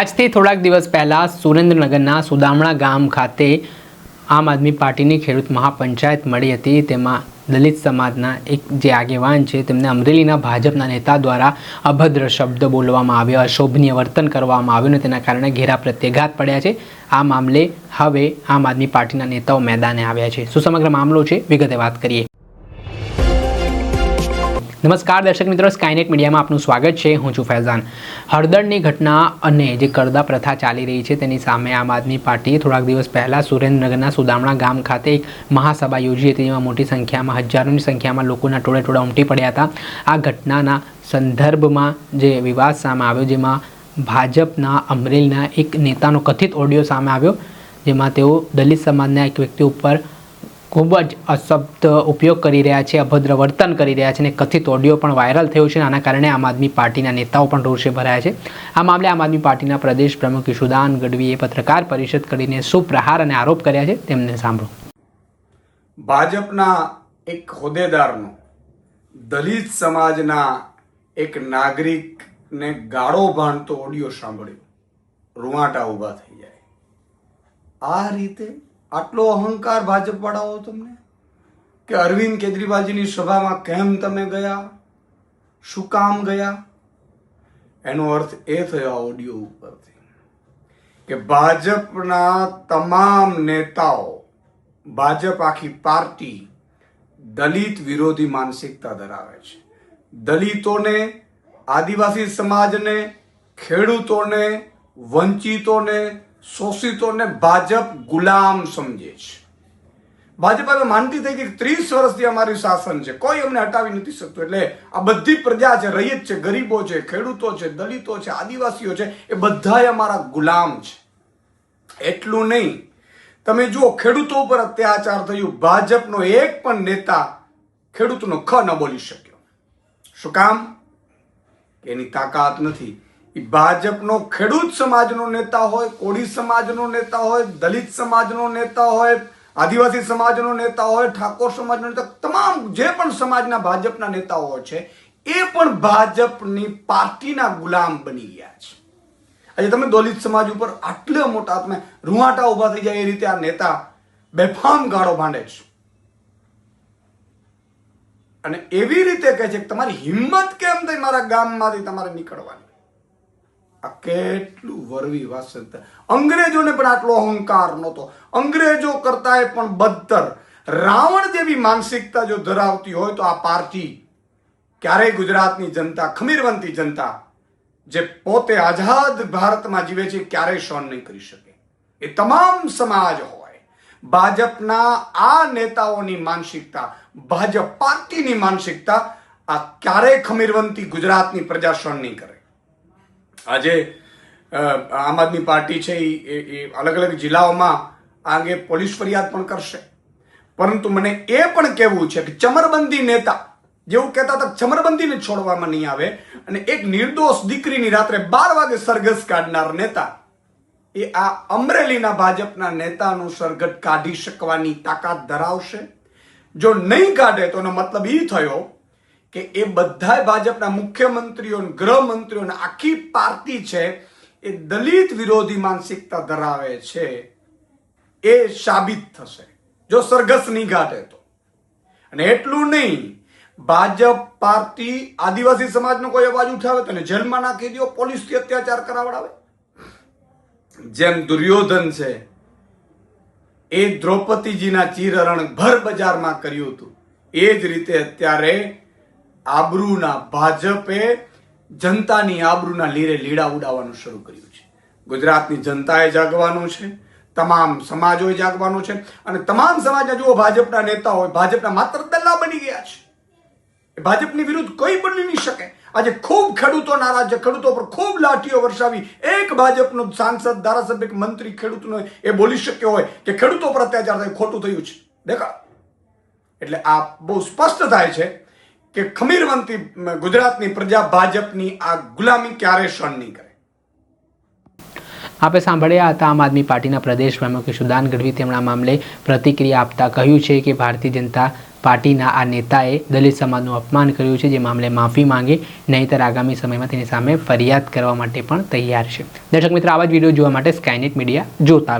આજથી થોડાક દિવસ પહેલાં સુરેન્દ્રનગરના સુદામણા ગામ ખાતે આમ આદમી પાર્ટીની ખેડૂત મહાપંચાયત મળી હતી. તેમાં દલિત સમાજના એક જે આગેવાન છે, તેમને અમરેલીના ભાજપના નેતા દ્વારા અભદ્ર શબ્દ બોલવામાં આવ્યો, અશોભનીય વર્તન કરવામાં આવ્યું અને તેના કારણે ઘેરા પ્રત્યાઘાત પડ્યા છે. આ મામલે હવે આમ આદમી પાર્ટીના નેતાઓ મેદાને આવ્યા છે. શું સમગ્ર મામલો છે. વિગતે વાત કરીએ. નમસ્કાર દર્શક મિત્રો સ્કાયનેટ મીડિયામાં આપનું સ્વાગત છે. હું છું ફૈઝાન. હળદરની ઘટના અને જે કરદા પ્રથા ચાલી રહી છે, તેની સામે આમ આદમી પાર્ટીએ થોડાક દિવસ પહેલાં સુરેન્દ્રનગરના સુદામણા ગામ ખાતે એક મહાસભા યોજી હતી, જેમાં મોટી સંખ્યામાં, હજારોની સંખ્યામાં લોકોના ટોળે ટોળા ઉમટી પડ્યા હતા. આ ઘટનાના સંદર્ભમાં જે વિવાદ સામે આવ્યો, જેમાં ભાજપના અમરેલીના એક નેતાનો કથિત ઓડિયો સામે આવ્યો, જેમાં તેઓ દલિત સમાજના એક વ્યક્તિ ઉપર ખૂબ જ અશબ્દ ઉપયોગ કરી રહ્યા છે, અભદ્ર વર્તન કરી રહ્યા છે અને કથિત ઓડિયો પણ વાયરલ થયો છે આના કારણે આમ આદમી પાર્ટીના નેતાઓ પણ રોષે ભરાયા છે. આ મામલે આમ આદમી પાર્ટીના પ્રદેશ પ્રમુખ ઈશુદાન ગઢવીએ પત્રકાર પરિષદ કરીને સુપ્રહાર પ્રહાર અને આરોપ કર્યા છે. તેમને સાંભળો. ભાજપના એક હોદ્દેદારનો, દલિત સમાજના એક નાગરિકને ગાળો ભાણતો ઓડિયો સાંભળ્યો. રૂવાટા ઊભા થઈ જાય. આ રીતે આટલો અહંકાર ભાજપ વાળાઓ તમને? કે અરવિંદ કેજરીવાલજીની સભામાં કેમ તમે ગયા? શું કામ ગયા? એનો અર્થ એ થયો ઓડિયો ઉપરથી કે ભાજપના તમામ નેતાઓ, ભાજપ આખી પાર્ટી દલિત વિરોધી માનસિકતા ધરાવે છે. દલિતોને, આદિવાસી સમાજને, ખેડૂતોને, વંચિતોને શોષિતોને ભાજપ ગુલામ સમજે છે. ભાજપ હવે માનતી થઈ કે ત્રીસ વર્ષથી અમારી શાસન છે. કોઈ અમને હટાવી નથી શકતું. એટલે આ બધી પ્રજા છે રૈયત છે, ગરીબો છે, ખેડૂતો છે, દલિતો છે, આદિવાસીઓ છે, એ બધા અમારા ગુલામ છે. એટલું નહીં. તમે જુઓ, ખેડૂતો ઉપર અત્યાચાર થયું. ભાજપનો એક પણ નેતા ખેડૂતનો ખ ન બોલી શક્યો. શું કામ? એની તાકાત નથી. ભાજપનો ખેડૂત સમાજનો નેતા હોય, કોળી સમાજનો નેતા હોય, દલિત સમાજનો નેતા હોય, આદિવાસી સમાજનો નેતા હોય, ઠાકોર સમાજનો નેતા તમામ જે પણ સમાજના ભાજપના નેતાઓ છે, એ પણ ભાજપની પાર્ટીના ગુલામ બની ગયા છે. આજે તમે દલિત સમાજ ઉપર આટલા મોટા તમે રૂવાટા ઊભા થઈ જાય એ રીતે આ નેતા બેફામ ગાળો ભાંડે છે. અને એવી રીતે કહે છે કે તમારી હિંમત કેમ થઈ? મારા ગામમાંથી તમારે નીકળવાની. આ કેટલું વરવી વાસંત અંગ્રેજોને પણ આટલો અહંકાર નહોતો. અંગ્રેજો કરતા પણ બદતર. રાવણ જેવી માનસિકતા જો ધરાવતી હોય તો આ પાર્ટી ક્યારેય ગુજરાતની જનતા, ખમીરવંતી જનતા, જે પોતે આઝાદ ભારતમાં જીવે છે, ક્યારેય સહન નહીં કરી શકે. એ તમામ સમાજ હોય. ભાજપના આ નેતાઓની માનસિકતા, ભાજપ પાર્ટીની માનસિકતા, આ ક્યારેય ખમીરવંતી ગુજરાતની પ્રજા સહન નહીં કરે. આજે આમ આદમી પાર્ટી છે એ અલગ અલગ જિલ્લાઓમાં આ અંગે પોલીસ ફરિયાદ પણ કરશે. પરંતુ મને એ પણ કહેવું છે કે ચમરબંધી નેતા જેવું કહેતા હતા ચમરબંધીને છોડવામાં નહીં આવે અને એક નિર્દોષ દીકરીની રાત્રે બાર વાગે સરઘસ કાઢનાર નેતા એ આ અમરેલીના ભાજપના નેતાનું સરઘટ કાઢી શકવાની તાકાત ધરાવશે. જો નહીં કાઢે તો એનો મતલબ એ થયો કે એ બધા ભાજપના મુખ્યમંત્રીઓ ગૃહમંત્રીઓ આખી પાર્ટી છે એ દલિત વિરોધી માનસિકતા ધરાવે છે. એ સાબિત થશે. જો સરઘસ નહીં કાઢે તો. અને એટલું નહીં, ભાજપ પાર્ટી આદિવાસી સમાજનો કોઈ અવાજ ઉઠાવે તો જેલમાં નાખી દો પોલીસથી અત્યાચાર કરાવડાવે. જેમ દુર્યોધન છે, એ દ્રૌપદીજીના ચીરહરણ ભર બજારમાં કર્યું હતું. એ જ રીતે અત્યારે આબરૂના ભાજપે જનતાની આબરૂના લીરે લીડા ઉડાવવાનું શરૂ કર્યું છે. ગુજરાતની જનતાએ જાગવાનું છે, તમામ સમાજોએ જાગવાનું છે અને તમામ સમાજના જુઓ ભાજપના નેતા હોય ભાજપના માત્ર દલ્લા બની ગયા છે. ભાજપની વિરુદ્ધ કોઈ બની નહીં શકે. આજે ખૂબ ખેડૂતો નારાજ છે, ખેડૂતો પર ખૂબ લાઠીઓ વરસાવી. એક ભાજપનો સાંસદ ધારાસભ્ય મંત્રી ખેડૂતનો એ બોલી શક્યો હોય કે ખેડૂતો પર અત્યાચાર થાય, ખોટું થયું છે. દેખાડ. એટલે આ બહુ સ્પષ્ટ થાય છે કે ખમીરવંતી ગુજરાતની પ્રજા ભાજપની આ ગુલામી ક્યારે સહન નહીં કરે? આપે સાંભળ્યા હતા આમ આદમી પાર્ટીના પ્રદેશ પ્રમુખ સુદાન ગઢવી તેમણે આ મામલે પ્રતિક્રિયા આપતા કહ્યું છે કે ભારતીય જનતા પાર્ટીના આ નેતાએ દલિત સમાજનું અપમાન કર્યું છે, જે મામલે માફી માંગે, નહીંતર આગામી સમયમાં તેની સામે ફરિયાદ કરવા માટે પણ તૈયાર છે. દર્શક મિત્રો, આવા જ વીડિયો જોવા માટે સ્કાયનેટ મીડિયા જોતા રહો.